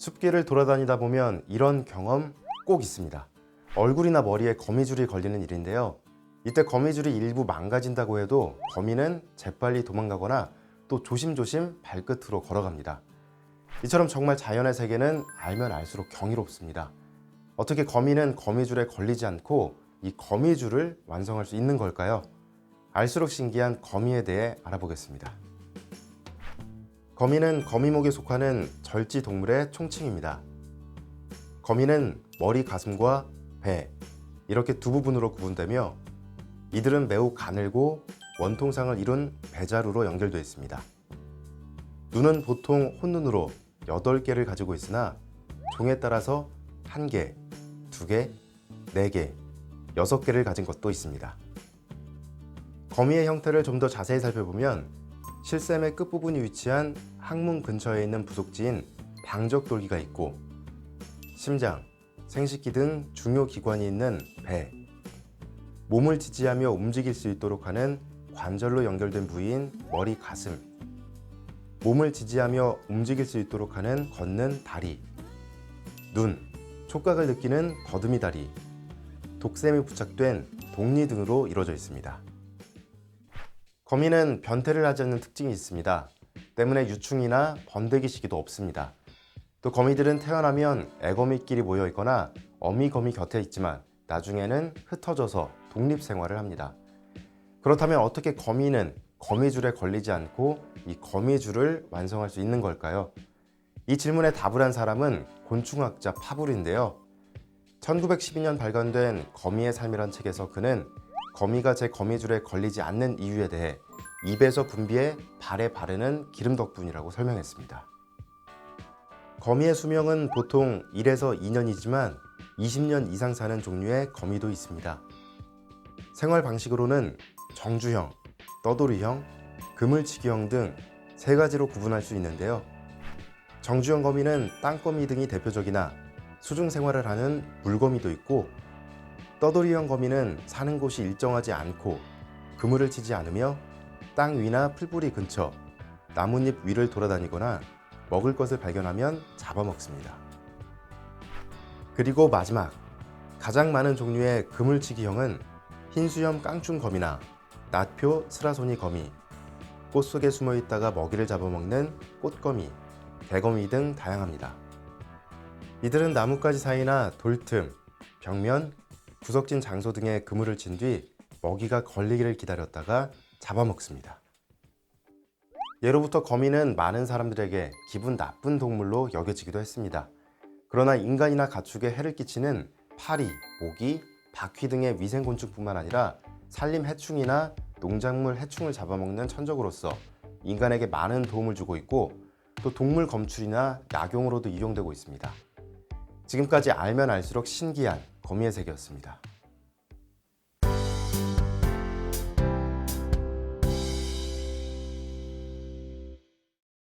숲길을 돌아다니다 보면 이런 경험 꼭 있습니다. 얼굴이나 머리에 거미줄이 걸리는 일인데요. 이때 거미줄이 일부 망가진다고 해도 거미는 재빨리 도망가거나 또 조심조심 발끝으로 걸어갑니다. 이처럼 정말 자연의 세계는 알면 알수록 경이롭습니다. 어떻게 거미는 거미줄에 걸리지 않고 이 거미줄을 완성할 수 있는 걸까요? 알수록 신기한 거미에 대해 알아보겠습니다. 거미는 거미목에 속하는 절지 동물의 총칭입니다. 거미는 머리, 가슴과 배 이렇게 두 부분으로 구분되며 이들은 매우 가늘고 원통상을 이룬 배자루로 연결되어 있습니다. 눈은 보통 혼눈으로 8개를 가지고 있으나 종에 따라서 1개, 2개, 4개, 6개를 가진 것도 있습니다. 거미의 형태를 좀 더 자세히 살펴보면 실샘의 끝부분이 위치한 항문 근처에 있는 부속지인 방적돌기가 있고 심장, 생식기 등 중요 기관이 있는 배, 몸을 지지하며 움직일 수 있도록 하는 관절로 연결된 부위인 머리, 가슴, 몸을 지지하며 움직일 수 있도록 하는 걷는 다리, 눈, 촉각을 느끼는 더듬이 다리, 독샘이 부착된 독리 등으로 이루어져 있습니다. 거미는 변태를 하지 않는 특징이 있습니다. 때문에 유충이나 번데기 시기도 없습니다. 또 거미들은 태어나면 애거미끼리 모여 있거나 어미거미 곁에 있지만 나중에는 흩어져서 독립 생활을 합니다. 그렇다면 어떻게 거미는 거미줄에 걸리지 않고 이 거미줄을 완성할 수 있는 걸까요? 이 질문에 답을 한 사람은 곤충학자 파불인데요. 1912년 발간된 거미의 삶이란 책에서 그는 거미가 제 거미줄에 걸리지 않는 이유에 대해 입에서 분비해 발에 바르는 기름 덕분이라고 설명했습니다. 거미의 수명은 보통 1에서 2년이지만 20년 이상 사는 종류의 거미도 있습니다. 생활 방식으로는 정주형, 떠돌이형, 그물치기형 등 세 가지로 구분할 수 있는데요. 정주형 거미는 땅거미 등이 대표적이나 수중 생활을 하는 물거미도 있고 떠돌이형 거미는 사는 곳이 일정하지 않고 그물을 치지 않으며 땅 위나 풀뿌리 근처, 나뭇잎 위를 돌아다니거나 먹을 것을 발견하면 잡아먹습니다. 그리고 마지막, 가장 많은 종류의 그물치기형은 흰수염 깡충거미나 낫표 스라소니 거미, 꽃 속에 숨어 있다가 먹이를 잡아먹는 꽃거미, 개거미 등 다양합니다. 이들은 나뭇가지 사이나 돌틈, 벽면, 구석진 장소 등에 그물을 친 뒤 먹이가 걸리기를 기다렸다가 잡아먹습니다. 예로부터 거미는 많은 사람들에게 기분 나쁜 동물로 여겨지기도 했습니다. 그러나 인간이나 가축에 해를 끼치는 파리, 모기, 바퀴 등의 위생곤충뿐만 아니라 산림 해충이나 농작물 해충을 잡아먹는 천적으로서 인간에게 많은 도움을 주고 있고 또 동물 검출이나 약용으로도 이용되고 있습니다. 지금까지 알면 알수록 신기한 거미의 세계였습니다.